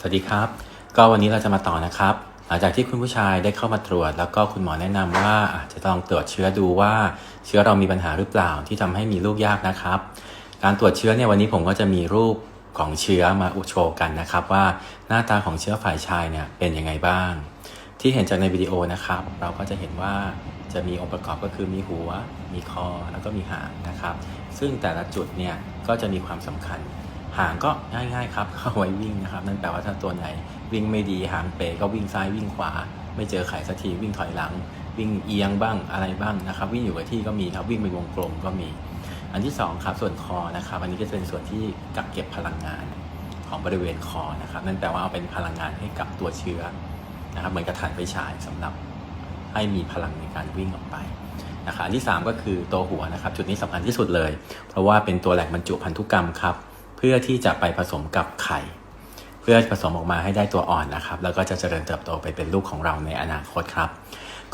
สวัสดีครับ ก็วันนี้เราจะมาต่อนะครับ หลังจากที่คุณผู้ชายได้เข้ามาตรวจ แล้วก็คุณหมอแนะนำว่าอาจจะต้องตรวจเชื้อดูว่าเชื้อเรามีปัญหาหรือเปล่าที่ทำให้มีลูกยากนะครับ การตรวจเชื้อเนี่ยวันนี้ผมก็จะมีรูปของเชื้อมาอุโชว์กันนะครับ ว่าหน้าตาของเชื้อฝ่ายชายเนี่ยเป็นยังไงบ้าง ที่เห็นจากในวิดีโอนะครับ เราก็จะเห็นว่าจะมีองค์ประกอบก็คือมีหัว มีคอแล้วก็มีหางนะครับ ซึ่งแต่ละจุดเนี่ยก็จะมีความสำคัญ หางก็ง่ายๆครับเข้าไว้วิ่งนะครับ นั่นแปลว่าถ้าตัวไหนวิ่งไม่ดีหางเป๋ก็วิ่งซ้ายวิ่งขวา ไม่เจอไข่สักทีวิ่งถอยหลัง วิ่งเอียงบ้างอะไรบ้างนะครับ วิ่งอยู่กับที่ก็มีครับวิ่งเป็นวงกลมก็มี อันที่สองครับส่วนคอนะครับอันนี้ก็จะเป็นส่วนที่กักเก็บพลังงานของบริเวณคอนะครับ นั่นแปลว่าเอาเป็นพลังงานให้กับตัวเชื้อนะครับเหมือนกระถานไฟฉายสำหรับให้มีพลังในการวิ่งออกไปนะครับที่สามก็คือตัวหัวนะครับ จุดนี้สำคัญที่สุดเลย เพราะว่าเป็นตัวแหล่งบรรจุพันธุกรรมครับ เพื่อที่จะไปผสมกับไข่ เพื่อผสมออกมาให้ได้ตัวอ่อนนะครับ แล้วก็จะเจริญเติบโตไปเป็นลูกของเราในอนาคตครับ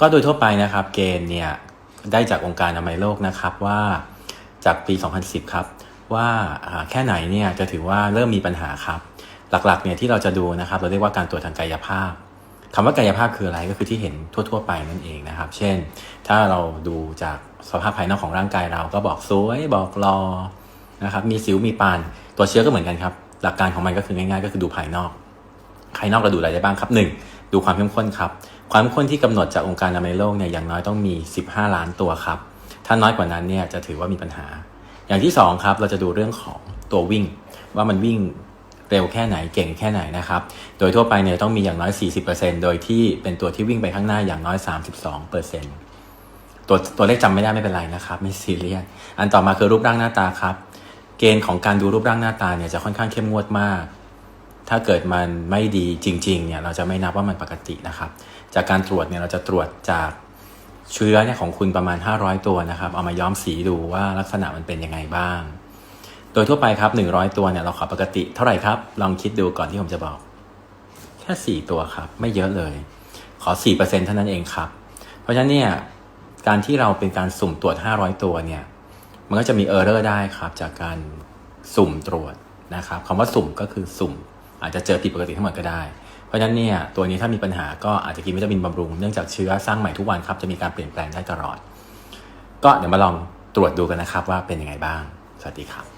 ก็โดยทั่วไปนะครับ เกณฑ์เนี่ยได้จากองค์การอนามัยโลกนะครับว่าจากปี 2010 ครับ ว่าแค่ไหนเนี่ยจะถือว่าเริ่มมีปัญหาครับ หลักๆเนี่ยที่เราจะดูนะครับ เราเรียกว่าการตรวจทางกายภาพคำว่ากายภาพคืออะไรก็คือที่เห็นทั่ว ๆ ไปนั่นเองนะครับ เช่น ถ้าเราดูจากสภาพภายนอกของร่างกายเราก็บอกสวยบอกรอ นะครับ มีสิวมีปาน ตัวเชื้อก็เหมือนกันครับ หลักการของมันก็คือง่ายๆ ก็คือดูภายนอก ภายนอกเราดูอะไรได้บ้างครับ 1. ดูความเข้มข้นครับ ความเข้มข้นที่กำหนดจากองค์การอนามัยโลกเนี่ยอย่างน้อยต้องมี 15 ล้านตัวครับ ถ้าน้อยกว่านั้นเนี่ยจะถือว่ามีปัญหา อย่างที่2ครับเราจะดูเรื่องของตัววิ่ง ว่ามันวิ่งเร็วแค่ไหนเก่งแค่ไหนนะครับ โดยทั่วไปเนี่ยต้องมีอย่างน้อย 40%โดยที่เป็นตัวที่วิ่งไปข้างหน้าอย่างน้อย 32%ตัวตัวเลขจำไม่ได้ไม่เป็นไรนะครับ ไม่ซีเรียสอันต่อมาคือรูปร่างหน้าตาครับ เกณฑ์ของการดูรูปร่างหน้าตาเนี่ยจะค่อนข้างเข้มงวดมาก ถ้าเกิดมันไม่ดีจริงๆเนี่ยเราจะไม่นับว่ามันปกตินะครับ จากการตรวจเนี่ยเราจะตรวจจากเชื้อเนี่ยของคุณประมาณ 500 ตัวนะครับ เอามาย้อมสีดูว่าลักษณะมันเป็นยังไงบ้าง โดยทั่วไปครับ 100 ตัวเนี่ยเราขอปกติเท่าไหร่ครับ ลองคิดดูก่อนที่ผมจะบอก แค่ 4 ตัวครับ ไม่เยอะเลย ขอ 4%เท่านั้นเองครับ เพราะฉะนั้นเนี่ยการที่เราเป็นการสุ่มตรวจ 500 ตัวเนี่ย มันก็จะมีเออร์เรอร์ได้ครับ จากการสุ่มตรวจนะครับคำว่าสุ่มก็คือสุ่ม อาจจะเจอผิดปกติทั้งหมดก็ได้ เพราะฉะนั้นเนี่ยตัวนี้ถ้ามีปัญหาก็อาจจะกินวิตามินบำรุงเนื่องจากเชื้อสร้างใหม่ทุกวันครับจะมีการเปลี่ยนแปลงได้ตลอด ก็เดี๋ยวมาลองตรวจดูกันนะครับว่าเป็นยังไงบ้าง สวัสดีครับ